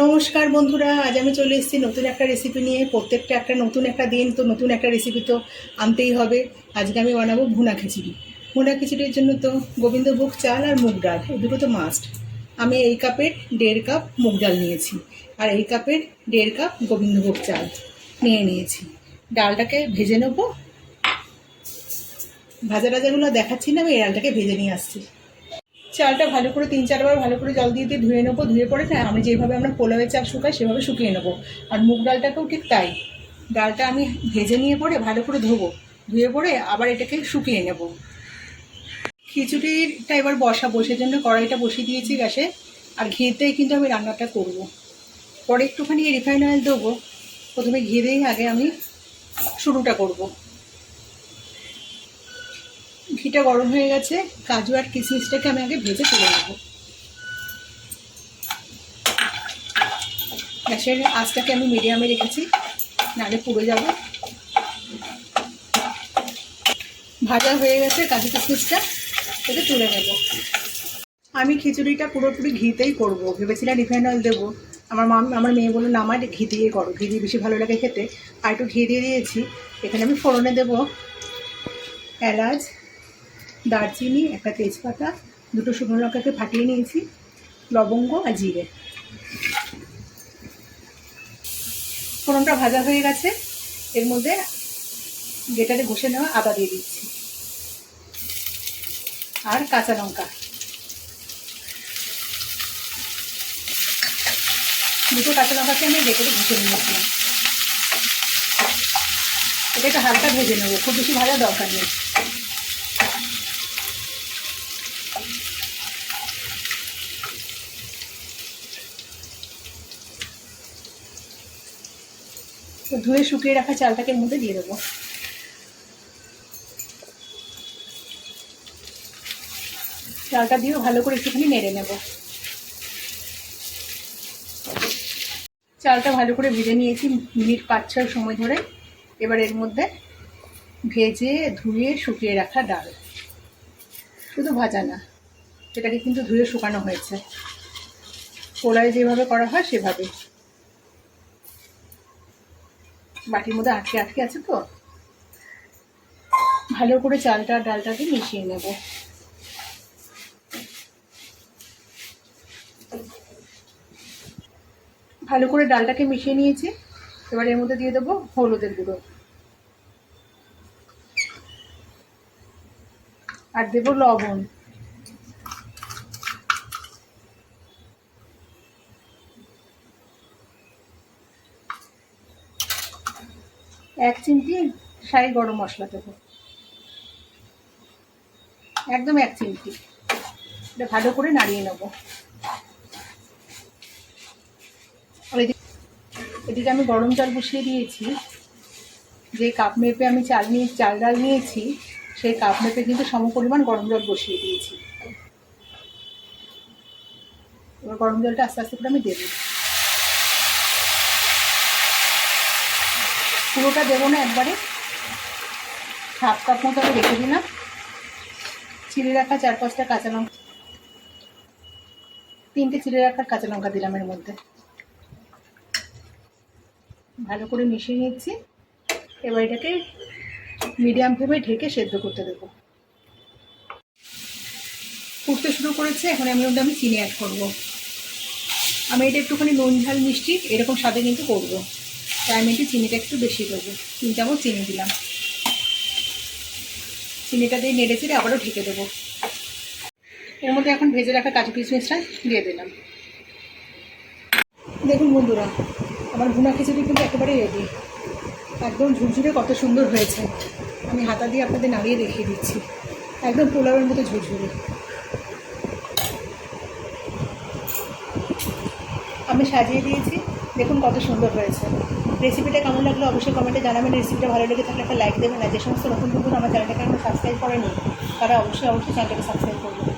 নমস্কার বন্ধুরা, আজ আমি চলে এসেছি নতুন একটা রেসিপি নিয়ে। প্রত্যেকটা একটা নতুন একটা দিন, তো নতুন একটা রেসিপি তো আনতেই হবে। আজকে আমি বানাবো ভুনা খিচুড়ি। ভুনা খিচুড়ির জন্য তো গোবিন্দভোগ, চাল আর মুগ ডাল, এই দুটো তো মাস্ট আমি এই কাপের দেড় কাপ মুগ ডাল নিয়েছি আর এই কাপের দেড় কাপ গোবিন্দভোগ চাল নিয়ে নিয়েছি। ডালটাকে ভেজে নেব। ভাজা টাজাগুলো দেখাচ্ছি না, আমি এই ডালটাকে ভেজে নিয়ে আসছি। চালটা ভালো করে তিন চারবার ভালো করে জল দিয়ে দিয়ে ধুয়ে নেব, ধুয়ে পরে না আমি যেভাবে আমরা পোলাওয়ের চাল শুকাই সেভাবে শুকিয়ে নেব। আর মুগ ডালটাকেও ঠিক তাই। ডালটা আমি ভেজে নিয়ে পরে ভালো করে ধোবো, ধুয়ে পরে আবার এটাকে শুকিয়ে নেব। খিচুড়িটা এবার বসা বসাবো, সেজন্য কড়াইটা বসিয়ে দিয়েছি গ্যাসে। আর ঘিতেই কিন্তু আমি রান্নাটা করব। পরে একটুখানি রিফাইন অয়েল দেবো। প্রথমে ঘি দিয়েই আগে আমি শুরুটা করব। ঘিটা গরম হয়ে গেছে, কাজু আর কিশমিশটাকে আমি আগে ভেজে তুলে নেব। গ্যাসের আঁচটাকে আমি মিডিয়ামে রেখেছি, নাহলে পুড়ে যাবে। ভাজা হয়ে গেছে কাজু কিশমিশটা, এটা তুলে নেব। আমি খিচুড়িটা পুরোপুরি ঘিতেই করব, ভেবেছিলাম রিফাইন অয়েল দেবো। আমার মা, আমার মেয়ে বলল, না আমার ঘি দিয়ে করো, ঘি দিয়ে বেশি ভালো লাগে খেতে। আর একটু ঘি দিয়ে দিয়েছি, এখানে আমি ফোড়নে দেবো। এলাচ দারচিনি, একটা তেজপাতা, দুটো শুকনো লঙ্কাকে ফাটিয়ে নিয়েছি, লবঙ্গ আর জিরে। ফোড়নটা ভাজা হয়ে গেছে, এর মধ্যে গেটারে ঘষে নেওয়া আদা দিয়ে দিচ্ছি। আর কাঁচা লঙ্কা। দুটো কাঁচা লঙ্কাকে আমি গেটারে ঘষে নিয়েছিলাম। এটা একটু হালকা ভেজে নেব, খুব বেশি ভাজা দরকার নেই। তো ধুয়ে শুকিয়ে রাখা চালটাকে মধ্যে দিয়ে দেবো। চালটা দিয়েও ভালো করে একটুখানি নেড়ে নেব। চালটা ভালো করে ভেজে নিয়েছি মিনিট পাঁচ ছয় সময় ধরে। এবার এর মধ্যে ভেজে ধুয়ে শুকিয়ে রাখা ডাল। শুধু ভাজা না সেটাকে কিন্তু ধুয়ে শুকানো হয়েছে। পোলায় যেভাবে করা হয় সেভাবে। বাটির মধ্যে আটকে আটকে আছে তো। ভালো করে চালটা ডালটাকে মিশিয়ে নেব। ভালো করে ডালটাকে মিশিয়ে নিয়েছি। এবার এর মধ্যে দিয়ে দেবো হলুদের গুঁড়ো। আর দেবো লবণ। এক চিমটি শাহি গরম মশলা দেবো। একদম এক চিমটি। এটা ভালো করে নাড়িয়ে নেব। এদিকে আমি গরম জল বসিয়ে দিয়েছি। যে কাপ মেপে আমি চাল নিয়ে চাল ডাল নিয়েছি, সেই কাপ মেপে কিন্তু সম পরিমাণ গরম জল বসিয়ে দিয়েছি। এবার গরম জলটা আস্তে আস্তে করে আমি দেবো। পুরোটা দেবো না একবারে। হাফ কাপ মতো আমি রেখে দিলাম। চিড়ে রাখা চার পাঁচটা কাঁচা লঙ্কা। তিনটে চিড়ে রাখার কাঁচা লঙ্কা দিলাম এর মধ্যে। ভালো করে মিশিয়ে নিচ্ছি। এবার এটাকে মিডিয়াম ফ্লেমে ঢেকে সেদ্ধ করতে দেবো। ফুটতে শুরু করেছে, এখন আমি মধ্যে আমি চিনি অ্যাড করব। আমি এটা একটুখানি নুন ঝাল মিষ্টি, এরকম স্বাদে কিন্তু করব। তাই আমি চিনিটা একটু বেশি দেবো। তিন চামচ চিনি দিলাম। চিনিটা দিয়ে নেড়ে চেড়ে আবারও ঢেকে দেবো। এর মধ্যে এখন ভেজে রাখা কাজু কিশমিশটা দিয়ে দিলাম। দেখুন বন্ধুরা, আমার ভুনা খিচুড়ি কিন্তু একেবারে রেডি একদম ঝুরঝুরে কত সুন্দর হয়েছে। আমি হাতা দিয়ে আপনাদের নাড়িয়ে দেখিয়ে দিচ্ছি। একদম পোলাওয়ের মতো ঝুরঝুরে। আমি সাজিয়ে দিয়েছি। দেখুন কত সুন্দর হয়েছে। রেসিপিটা কেমন লাগল অবশ্যই কমেন্টে জানাবেন। রেসিপিটা ভালো লেগে থাকলে একটা লাইক দেবেন। আর যে সমস্ত নতুন বন্ধু আমার চ্যানেলটাকে এখন সাবস্ক্রাইব করেনি, তারা অবশ্যই অবশ্যই চ্যানেলটাকে সাবস্ক্রাইব করবেন